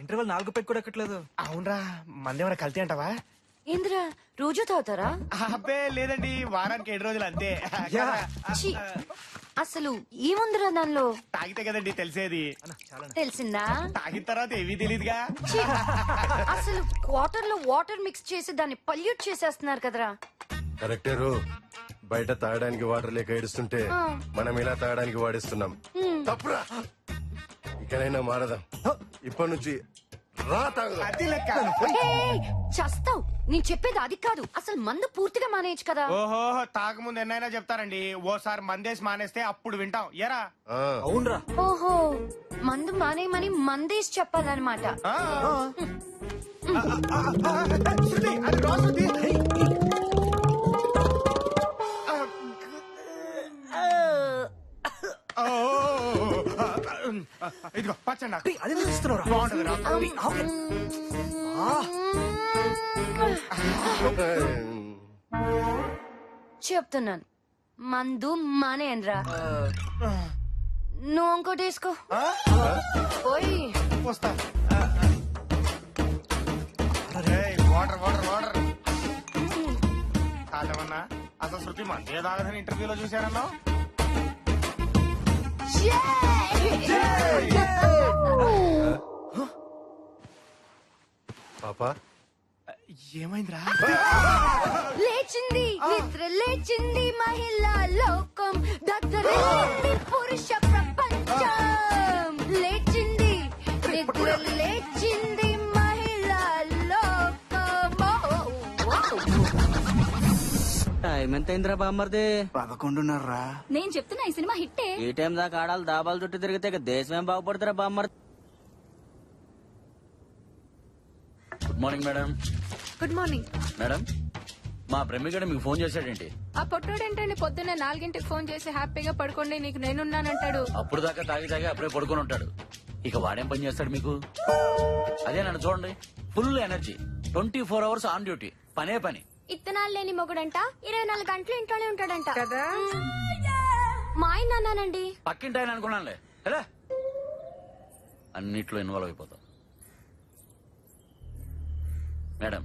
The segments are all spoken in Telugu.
ఇంటర్వెల్ నాలుగు పెట్టి కూడా ఎక్కట్లేదు. అవునరా మందేమైనా కల్తీ అంటావా? ఏంద్రా రోజు తాగుతారా? అబ్బే లేదండి వారానికి ఏడు రోజులు అంతే. ఛీ, అసలు ఏముందిరా దానిలో? తాగితే కదండి తెలిసేది. తెలిసిందా? తాగిన తర్వాత ఏమీ తెలియదుగా ఛీ, అసలు వాటర్లో వాటర్ మిక్స్ చేసి దాన్ని పల్యూట్ చేసేస్తున్నారు కదరా. కరెక్టేరు బయట తాగడానికి వాటర్ లేక ఏడుస్తుంటే మనం ఇలా తాగడానికి వాడిస్తున్నాం. తప్పురా. ఇకనైనా మారదాం ఇప్పటి నుంచి రా తాగుదాం అది లెక్క ఏయ్, చస్తావ్ నేను చెప్పేది అది కాదు అసలు మందు పూర్తిగా మానేయచ్చు కదా ఓహో తాగముందు ఎన్నైనా చెప్తారండి ఓసారి మందేసి మానేస్తే అప్పుడు వింటాం ఎరా ఆ, అవునరా ఓహో మందు మానేయమని మందేసి చెప్పాలన్నమాట ఆ. శృతి. ఇదిగో పచ్చండి నాకు. అదే ఇస్తున్నారా బాగుంటుందిరా. చెప్తున్నాను. మందు మానేయనరా నువ్వు ఇంకోటి వేసుకో ఓయ్ వస్తా. ఏయ్, వాటర్ వాటర్ అసలు శృతి మందే తాగదని ఇంటర్వ్యూలో చూశారన్నా పాపా? ఏమైందిరా? లేచింది నిద్ర లేచింది మహిళా లోకం. దత్తరించింది పురుష టైం ఎంత అయిందిరా బామ్మర్ది? పదకొండున్నర్రా. నేను చెప్తున్నా ఈ సినిమా హిట్టే. ఈ టైం దాకా ఆడాలి దాబాలు చుట్టూ తిరిగితే ఇక దేశం ఏం బాగుపడుతురా బామ్మర్ good morning madam good morning madam మా ప్రేమికుడు మీకు ఫోన్ చేశాడేంటి? ఆ పొట్టోడేంటండి? పొద్దున్నే నాలుగింటికి ఫోన్ చేసి హ్యాపీగా పడుకోండి నీకు నేనున్నానంటాడు. అప్పుడు దాకా తాగి తాగి అప్పుడే పడుకొని ఉంటాడు ఇక వాడేం పని చేస్తాడు మీకు? అదే నన్ను చూడండి. Full energy twenty four hours on duty పనే పని. ఇత్తనాలు లేని మొగుడంట. ఇరవై నాలుగు గంటలు ఇంట్లోనే ఉంటాడంట. కదా? మా ఆయన అన్నానండి. పక్కింటి ఆయన అనుకున్నానులే. ఎలా? అన్నిట్లో ఇన్వాల్వ్ అయిపోతాం. మేడం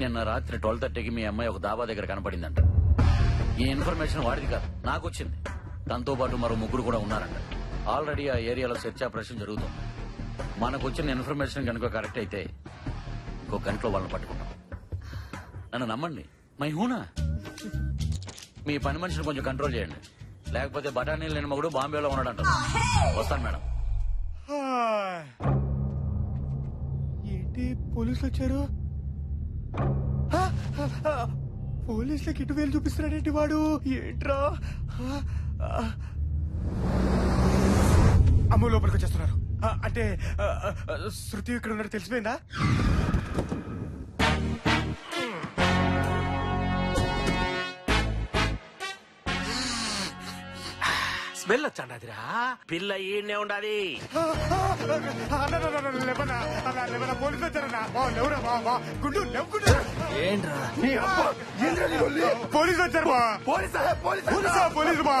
నిన్న రాత్రి ట్వెల్వ్ థర్టీకి మీ అమ్మాయి ఒక దాబా దగ్గర కనపడిందంట. ఈ ఇన్ఫర్మేషన్ వాడిది కాదు నాకు వచ్చింది. తనతో పాటు మరో ముగ్గురు కూడా ఉన్నారంట. ఆల్రెడీ ఆ ఏరియాలో సెర్చ్ ఆపరేషన్ జరుగుతుంది. మనకు వచ్చిన ఇన్ఫర్మేషన్ కనుక కరెక్ట్ అయితే ఇంకో గంటలో వాళ్ళని పట్టుకుంటాం. నన్ను నమ్మండి. మై హూనా? మీ పని మనిషిని కొంచెం కంట్రోల్ చేయండి. లేకపోతే బఠానీలు లేని మగుడు బాంబేలో ఉన్నాడంట. వస్తాను మేడం. ఏంటి? పోలీసులు వచ్చారు? పోలీసులకి ఇటు వేలు చూపిస్తున్నాడేంటి వాడు? ఏంట్రా. అమ్మ లోపలికి వచ్చేస్తున్నారు. అంటే శృతి ఇక్కడ ఉన్నట్టు తెలిసిపోయిందా? వెళ్ళొచ్చండి అదిరా పిల్ల ఈడనే ఉండాలి ఏంట్రా పోలీసు వచ్చారు బా పోలీసా పోలీసా పోలీసు బా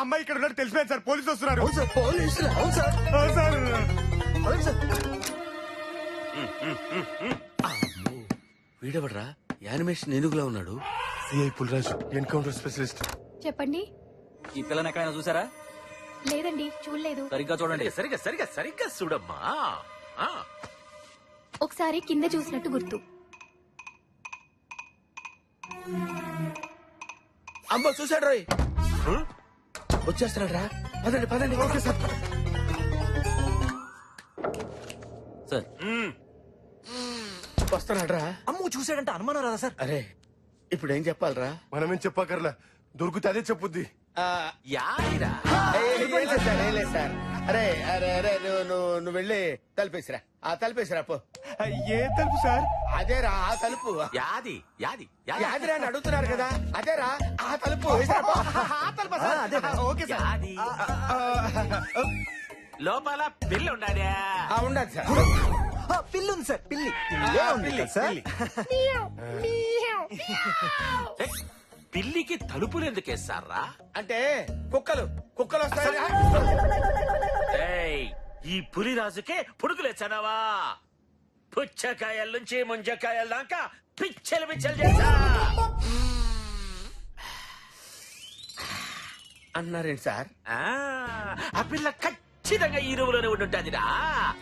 అమ్మాయి ఇక్కడ ఉన్నాడు తెలిసిపోయింది సార్ పోలీసు వస్తున్నారు పోలీసు వీడెవడ్రా? యానిమేషన్ ఏనుగులా ఉన్నాడు? CI Pulraju encounter specialist. చెప్పండి. ఈ పిల్లని ఎక్కడైనా చూసారా? లేదండి చూడలేదు. సరిగ్గా చూడండి. సరిగ్గా సరిగ్గా సరిగ్గా చూడమ్మా. ఆ, ఒకసారి కింద చూసినట్టు గుర్తు. అమ్మ చూశాడు రోయ్. వచ్చేస్తున్నాడు రా పదండి పదండి. Okay sir. సార్. వస్తున్నాడు రా అమ్ము చూసాడంటే అనుమానం రాదా సార్? అరే ఇప్పుడు ఏం చెప్పాలరా? మనమేం చెప్పకర్లా? దొరికితే అదే చెప్పుద్ది. యాదిరా సార్ అరే అరే అరే నువ్వు నువ్వు నువ్వు వెళ్ళి తలుపేసిరా. ఆ తలుపేసిరా పో. ఏ తలుపు సార్? అదేరా ఆ తలుపు. యాది యాది యాదిరా అని అడుగుతున్నారు కదా. అదేరా ఆ తలుపు. వేసిరా పో. ఆ తలుపా సార్? Okay sir. యాది. లోపల పిల్ల ఉండాలి ఆ, ఉండదు సార్. పిల్లి ఉంది సార్ పిల్లి. ఉంది పిల్లి, కదా సార్? ఏ, పిల్లికి తలుపులు ఎందుకు వేస్తారా అంటే కుక్కలు కుక్కలు వస్తాయి. ఏయ్, ఈ పులిరాజుకే పుడుకులు ఎచ్చనవా పుచ్చకాయల నుంచి ముంజకాయల దాకా పిచ్చలు పిచ్చలు చేశా అన్నారేంటి సార్? ఆ, ఆ పిల్ల ఖచ్చితంగా ఈ రూములోనే ఉండుంటాదిరా.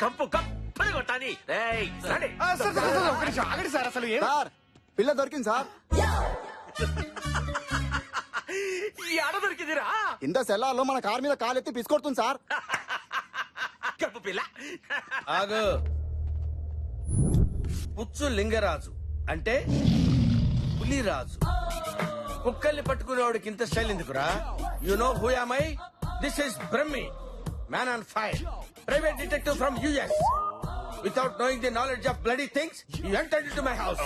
కంపు కప్పులు కొట్టాలి రేయ్, రండి. ఆ, సార్ సార్, సార్, ఒక్క నిమిషం. ఆగండి సార్ అసలు ఏం సార్ పిల్ల దొరికింది సార్. ఈ ఆడ దొరికిందిరా. కింద సెల్లార్లో మన కార్ మీద కాలెత్తి పిసుకొడుతుంది సార్. పిల్ల. ఆగు. పుచ్చు లింగరాజు అంటే పులిరాజు. కుక్కల్ని పట్టుకునేవాడికి ఇంత స్టైల్ ఎందుకురా? You know who I this is Brahmi man on fire private detective from US without knowing the knowledge of bloody things you enter in my house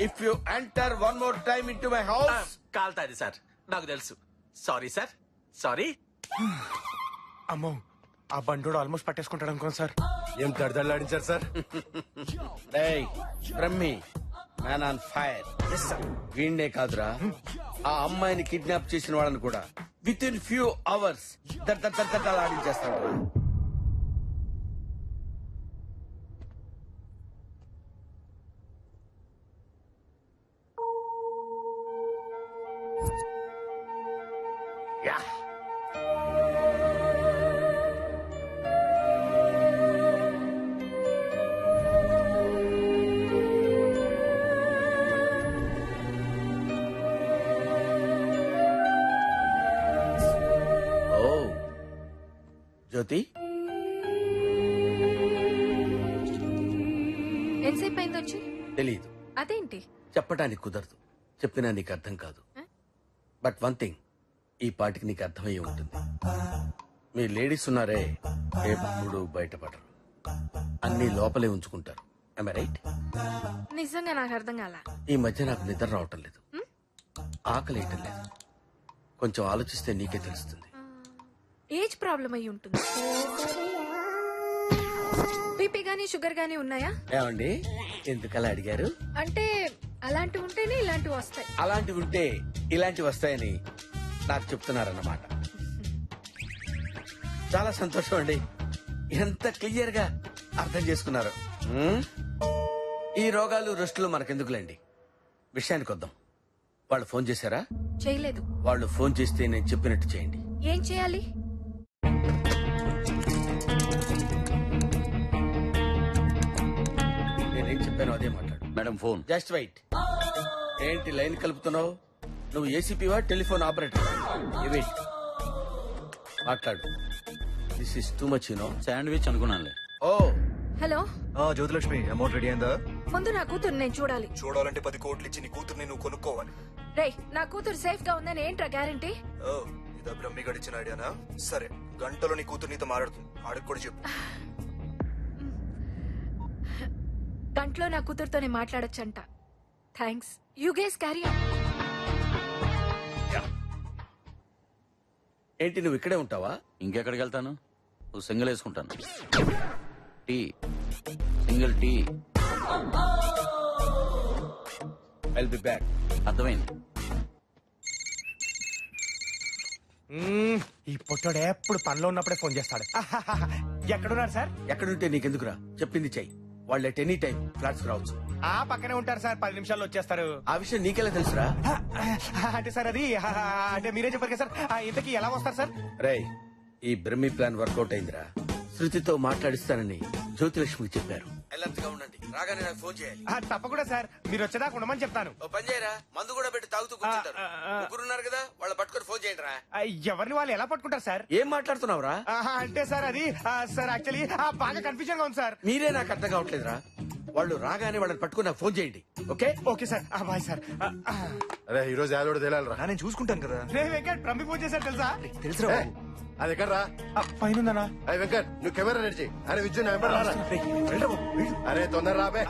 if you enter one more time in my ah, house కాల్తాది sir. నాకు తెలుసు. Sorry sir. సారీ అమ్మో ఆ బండోడు ఆల్మోస్ట్ పట్టేసుకుంటాడు అనుకోండి సార్. ఏం తడదళ్ళాడించారు sir? Brahmi man on fire వీణ్డే కాదురా. ఆ అమ్మాయిని కిడ్నాప్ చేసిన వాళ్ళని కూడా విత్ ఇన్ ఫ్యూ అవర్స్ ఆడించేస్తాడు జ్యోతి ఎంతసేపు అయింది వచ్చి? తెలీదు. అదేంటి? చెప్పడానికి కుదరదు. చెప్పినా నీకు అర్థం కాదు. బట్ వన్ థింగ్ ఈ పాటికి నీకు అర్థమయ్యే ఉంటుంది. మీ లేడీస్ ఉన్నారే ఎప్పుడు బయటపడరు. అన్ని లోపలే ఉంచుకుంటారు. రైట్ నిజంగా నాకు అర్థం కాల? ఈ మధ్య నాకు నిద్ర రావటం లేదు. ఆకలి లేదు. కొంచెం ఆలోచిస్తే నీకే తెలుస్తుంది. ఏజ్ ప్రాబ్లం అయి ఉంటుంది. బీపీ గానీ షుగర్ గానీ ఉన్నాయా? ఏమండి? ఎందుకలా అడిగారు? అంటే అలాంటివి ఉంటేనే ఇలాంటివి వస్తాయి. అలాంటివి ఉంటే ఇలాంటివి వస్తాయని నాకు చెప్తున్నారన్నమాట. చాలా సంతోషం అండి. ఎంత క్లియర్గా అర్థం చేసుకున్నారు? ఈ రోగాలు రెస్టులు మనకెందుకులేండి? విషయానికి వద్దాం. వాళ్ళు ఫోన్ చేశారా? చేయలేదు. వాళ్ళు ఫోన్ చేస్తే నేను చెప్పినట్టు చేయండి. ఏం చేయాలి? అదే మాట్లాడు. Madam phone. జస్ట్ వెయిట్ ఏంటి లైన్ కలుపుతున్నావు? నువ్వు ఏసీపీవా టెలిఫోన్ ఆపరేటర్? వెయిట్ మాట్లాడు. This is too much you know sandwich అనుకున్నానులే. ఓ. హలో. ఆ, జ్యోతిలక్ష్మి అమౌంట్ రెడీ అయిందా? ముందు నా కూతురు నేను చూడాలి. చూడాలంటే పది కోట్లు ఇచ్చి నీ కూతుర్ని నువ్వు కొనుక్కోవాలి. రేయ్ నా కూతురు సేఫ్గా ఉందని ఏంట్రా గ్యారంటీ? ఓ ఇదా బ్రహ్మి గడిచిన ఐడియానా? సరే గంటలో నీ కూతురు నీతో మాట్లాడుతుంది. ఆడికి కూడా చెప్పు. గంటలో నా కూతురుతోనే మాట్లాడొచ్చంట. థ్యాంక్స్ యూ గేస్ క్యారీ ఏంటి నువ్వు ఇక్కడే ఉంటావా? ఇంకెక్కడికి వెళ్తాను? ఓ సింగిల్ వేసుకుంటాను. Tea. Single tea. I'll be back అర్థమైంది. మ్మ్, ఈ పొట్టోడు ఎప్పుడు పనిలో ఉన్నప్పుడే ఫోన్ చేస్తాడు. ఎక్కడున్నారు సార్? ఎక్కడుంటే నీకెందుకురా? చెప్పింది చెయ్యి. వాళ్ళు ఎట్ ఎనీ టైం ఫ్లాట్స్ రావచ్చు ఆ పక్కనే ఉంటారు సార్ పది నిమిషాల్లో వచ్చేస్తారు. ఆ విషయం నీకెలా తెలుసురా? అంటే సార్ అది అంటే మీరే చెప్పారు కదా సార్ ఇంతకీ ఎలా వస్తారు సార్? రేయ్ ఈ బ్రహ్మి ప్లాన్ వర్కౌట్ అయిందిరా. శృతితో మాట్లాడిస్తానని జ్యోతిలక్ష్మికి చెప్పారు. అలర్ట్గా ఉండండి. రాగానే నాకు ఫోన్ చేయాలి. ఆ, తప్పకుండా సార్. మీరు వచ్చేదాకా ఉండమని చెప్తాను. ఓ పని చేయరా? మందు కూడా పెట్టి తాగుతూ కూర్చుంటారు. ఆ, ఆ, ఆ. ముగ్గురున్నారు కదా వాళ్ళు పట్టుకొని ఫోన్ చేయండి రా ఆ, ఎవరిని వాళ్ళు ఎలా పట్టుకుంటారు సార్? ఏం మాట్లాడుతున్నావురా? ఆహా, అంటే సార్ అది ఆ, సార్ యాక్చువల్లీ బాగా కన్ఫ్యూజన్గా ఉంది సార్. మీరే నాకు అర్థం కావట్లేదురా. వాళ్ళు రాగానే వాళ్ళని పట్టుకుని నాకు ఫోన్ చేయండి. ఓకే? Okay sir. ఆ, బాయ్ సార్. ఆ, ఆ. అరే ఈ రోజు యాదోడు తేలాలరా. నా నేను చూసుకుంటాను కదా. రే వెంకట్ ప్రమి ఫోన్ చేశారు తెలుసా? బాబు. అది ఎక్కడ రా? ఆ, పైన ఉందన్నా అరే వెంకట్ నువ్వు కెమెరా రెడీ చేయి. అరే నా వెంబడి రారా. వెళ్ళు. అరే తొందర రాబే